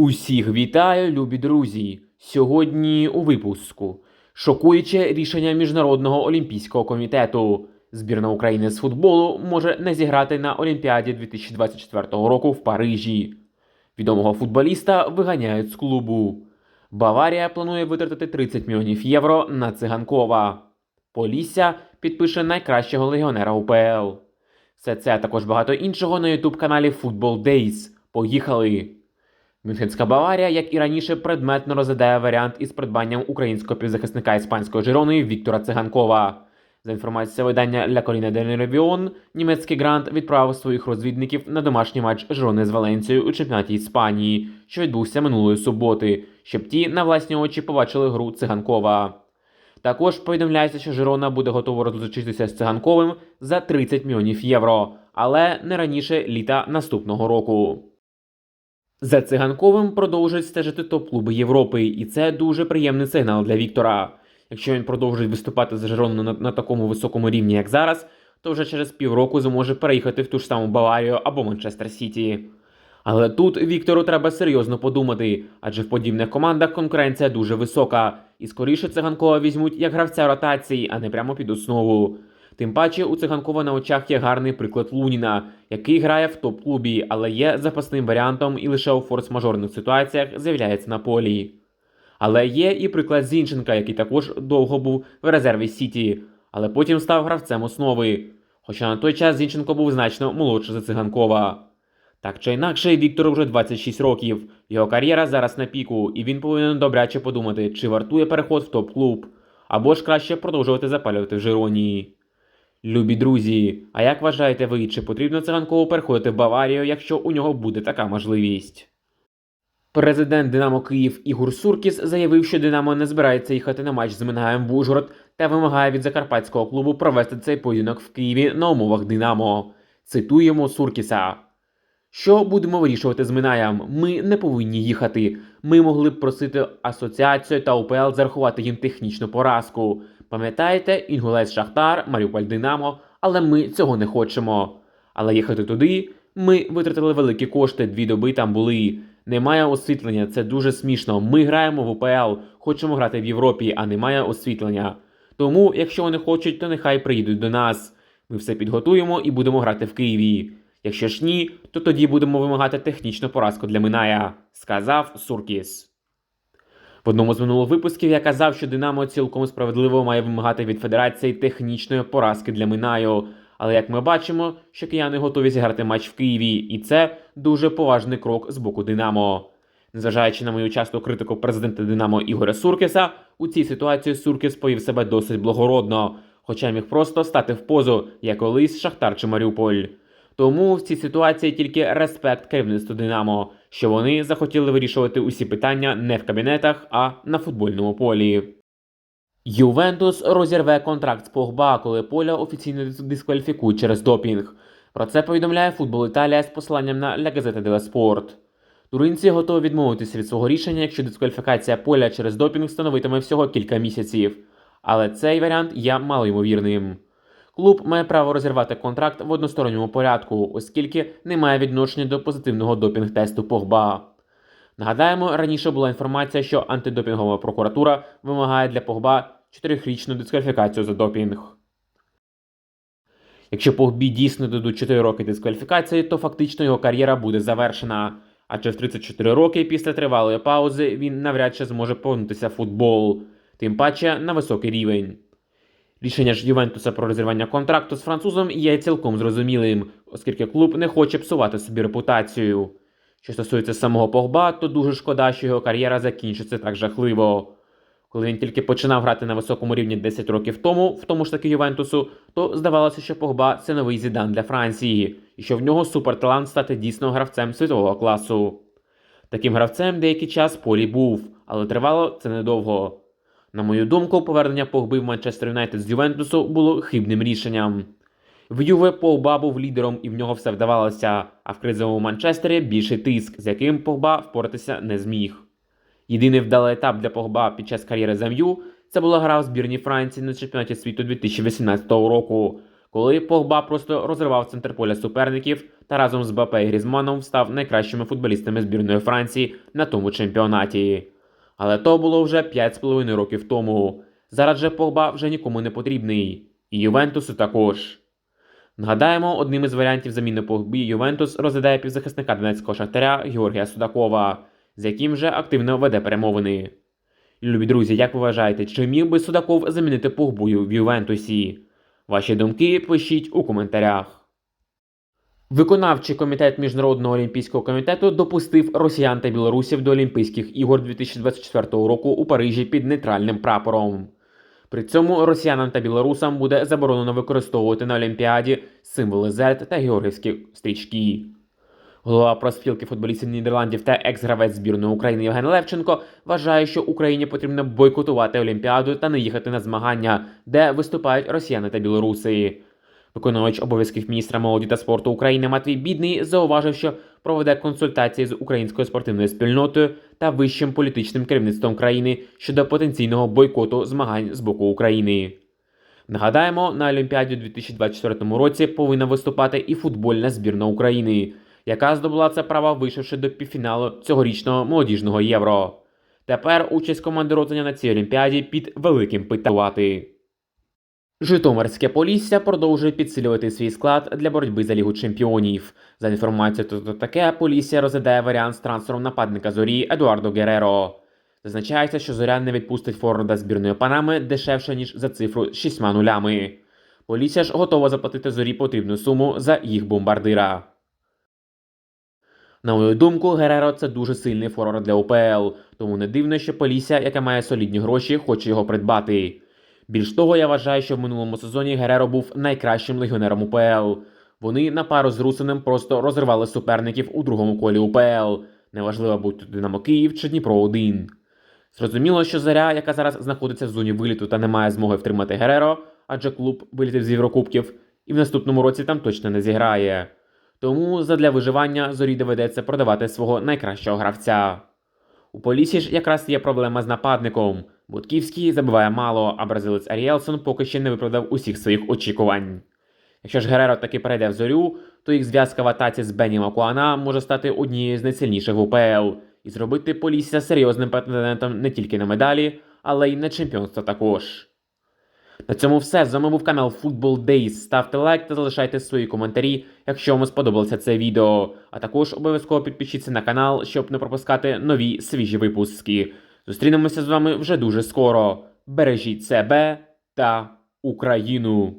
Усіх вітаю, любі друзі! Сьогодні у випуску шокуюче рішення Міжнародного олімпійського комітету. Збірна України з футболу може не зіграти на Олімпіаді 2024 року в Парижі. Відомого футболіста виганяють з клубу. Баварія планує витратити 30 мільйонів євро на циганкова. Полісся підпише найкращого легіонера УПЛ. Все це а також багато іншого на ютуб каналі Football Days. Поїхали! Мюнхенська Баварія, як і раніше, предметно розглядає варіант із придбанням українського півзахисника іспанської Жирони Віктора Циганкова. За інформацією видання La Colina del Revieon, німецький грант відправив своїх розвідників на домашній матч Жирони з Валенцією у чемпіонаті Іспанії, що відбувся минулої суботи, щоб ті на власні очі побачили гру Циганкова. Також повідомляється, що Жирона буде готова розлучитися з циганковим за 30 мільйонів євро, але не раніше літа наступного року. За циганковим продовжують стежити топ-клуби Європи, і це дуже приємний сигнал для Віктора. Якщо він продовжить виступати за Жирону на, на такому високому рівні, як зараз, то вже через півроку зможе переїхати в ту ж саму Баварію або Манчестер Сіті. Але тут Віктору треба серйозно подумати, адже в подібних командах конкуренція дуже висока, і скоріше циганкова візьмуть як гравця ротації, а не прямо під основу. Тим паче у циганкова на очах є гарний приклад Луніна, який грає в топ-клубі, але є запасним варіантом і лише у форс-мажорних ситуаціях з'являється на полі. Але є і приклад Зінченка, який також довго був в резерві Сіті, але потім став гравцем основи. Хоча на той час Зінченко був значно молодший за циганкова. Так чи інакше, Віктору вже 26 років. Його кар'єра зараз на піку, і він повинен добряче подумати, чи вартує переход в топ-клуб, або ж краще продовжувати запалювати в Жиронії. Любі друзі, а як вважаєте ви, чи потрібно циганково переходити в Баварію, якщо у нього буде така можливість? Президент Динамо Київ Ігор Суркіс заявив, що Динамо не збирається їхати на матч з Минаєм в Ужгород та вимагає від закарпатського клубу провести цей поєдинок в Києві на умовах Динамо. Цитуємо Суркіса. Що будемо вирішувати з Минаєм? Ми не повинні їхати. Ми могли б просити асоціацію та УПЛ зарахувати їм технічну поразку. Пам'ятаєте, Інгулець Шахтар, Маріуполь Динамо, але ми цього не хочемо. Але їхати туди ми витратили великі кошти, дві доби там були. Немає освітлення, це дуже смішно. Ми граємо в УПЛ, хочемо грати в Європі, а немає освітлення. Тому, якщо вони хочуть, то нехай приїдуть до нас. Ми все підготуємо і будемо грати в Києві. Якщо ж ні, то тоді будемо вимагати технічну поразку для Миная, сказав Суркіс. В одному з минулих випусків я казав, що Динамо цілком справедливо має вимагати від федерації технічної поразки для Минаю. Але як ми бачимо, що кияни готові зіграти матч в Києві, і це дуже поважний крок з боку Динамо. Незважаючи на мою часту критику президента Динамо Ігоря Суркіса, у цій ситуації Суркіс повів себе досить благородно, хоча міг просто стати в позу, як колись Шахтар чи Маріуполь. Тому в цій ситуації тільки респект керівництву Динамо, що вони захотіли вирішувати усі питання не в кабінетах, а на футбольному полі. Ювентус розірве контракт з Погба, коли поля офіційно дискваліфікують через допінг. Про це повідомляє футбол Італія з посиланням на La Gazzetta dello Sport. Туринці готові відмовитися від свого рішення, якщо дискваліфікація поля через допінг становитиме всього кілька місяців. Але цей варіант є малоймовірним. Клуб має право розірвати контракт в односторонньому порядку, оскільки не має відношення до позитивного допінг-тесту Погба. Нагадаємо, раніше була інформація, що антидопінгова прокуратура вимагає для Погба 4-річну дискваліфікацію за допінг. Якщо Погбі дійсно дадуть 4 роки дискваліфікації, то фактично його кар'єра буде завершена. Адже в 34 роки після тривалої паузи він навряд чи зможе повернутися в футбол, тим паче на високий рівень. Рішення ж Ювентуса про розірвання контракту з французом є цілком зрозумілим, оскільки клуб не хоче псувати собі репутацію. Що стосується самого Погба, то дуже шкода, що його кар'єра закінчиться так жахливо. Коли він тільки починав грати на високому рівні 10 років тому, в тому ж таки Ювентусу, то здавалося, що Погба це новий зідан для Франції, і що в нього суперталант стати дійсно гравцем світового класу. Таким гравцем деякий час Полі був, але тривало це недовго. На мою думку, повернення Погби в Манчестер Юнайтед з Ювентусу було хибним рішенням. В Юве Погба був лідером і в нього все вдавалося, а в кризовому Манчестері більший тиск, з яким Погба впоратися не зміг. Єдиний вдалий етап для Погба під час кар'єри з МЮ – це була гра в збірній Франції на чемпіонаті світу 2018 року, коли Погба просто розривав центр поля суперників та разом з Бапе і Грізманом став найкращими футболістами збірної Франції на тому чемпіонаті. Але то було вже 5,5 років тому. Зараз же Погба вже нікому не потрібний. І Ювентусу також. Нагадаємо, одним із варіантів заміни Погбі Ювентус розглядає півзахисника Донецького шахтаря Георгія Судакова, з яким вже активно веде перемовини. Любі друзі, як ви вважаєте, чи міг би Судаков замінити Погбую в Ювентусі? Ваші думки пишіть у коментарях. Виконавчий комітет Міжнародного олімпійського комітету допустив росіян та білорусів до Олімпійських ігор 2024 року у Парижі під нейтральним прапором. При цьому росіянам та білорусам буде заборонено використовувати на Олімпіаді символи Z та георгівські стрічки. Голова проспілки футболістів Нідерландів та екс-гравець збірної України Євген Левченко вважає, що Україні потрібно бойкотувати Олімпіаду та не їхати на змагання, де виступають росіяни та білоруси. Виконувач обов'язків міністра молоді та спорту України Матвій Бідний зауважив, що проведе консультації з українською спортивною спільнотою та вищим політичним керівництвом країни щодо потенційного бойкоту змагань з боку України. Нагадаємо, на Олімпіаді у 2024 році повинна виступати і футбольна збірна України, яка здобула це право, вийшовши до півфіналу цьогорічного молодіжного євро. Тепер участь команди Родзення на цій Олімпіаді під великим питання. Житомирське Полісся продовжує підсилювати свій склад для боротьби за Лігу чемпіонів. За інформацією то таке, Полісся розглядає варіант з трансфером нападника зорі Едуардо Гереро. Зазначається, що зоря не відпустить форварда збірної Панами дешевше, ніж за цифру з шістьма нулями. Полісся ж готова заплатити зорі потрібну суму за їх бомбардира. На мою думку, Гереро це дуже сильний форвард для УПЛ, тому не дивно, що Полісся, яка має солідні гроші, хоче його придбати. Більш того, я вважаю, що в минулому сезоні Гереро був найкращим легіонером УПЛ. Вони на пару з Русиним просто розривали суперників у другому колі УПЛ. Неважливо, будь то Динамо Київ чи Дніпро 1 Зрозуміло, що заря, яка зараз знаходиться в зоні виліту та не має змоги втримати Гереро, адже клуб вилітив з Єврокубків, і в наступному році там точно не зіграє. Тому задля виживання зорі доведеться продавати свого найкращого гравця. У Полісі ж якраз є проблема з нападником. Будківський забиває мало, а бразилець Аріелсон поки ще не виправдав усіх своїх очікувань. Якщо ж Гереро таки перейде в зорю, то їх зв'язка в атаці з Бені Макуана може стати однією з найсильніших в УПЛ і зробити Полісся серйозним претендентом не тільки на медалі, але й на чемпіонство також. На цьому все. З вами був канал Football Days. Ставте лайк та залишайте свої коментарі, якщо вам сподобалося це відео. А також обов'язково підпишіться на канал, щоб не пропускати нові свіжі випуски. Зустрінемося з вами вже дуже скоро. Бережіть себе та Україну!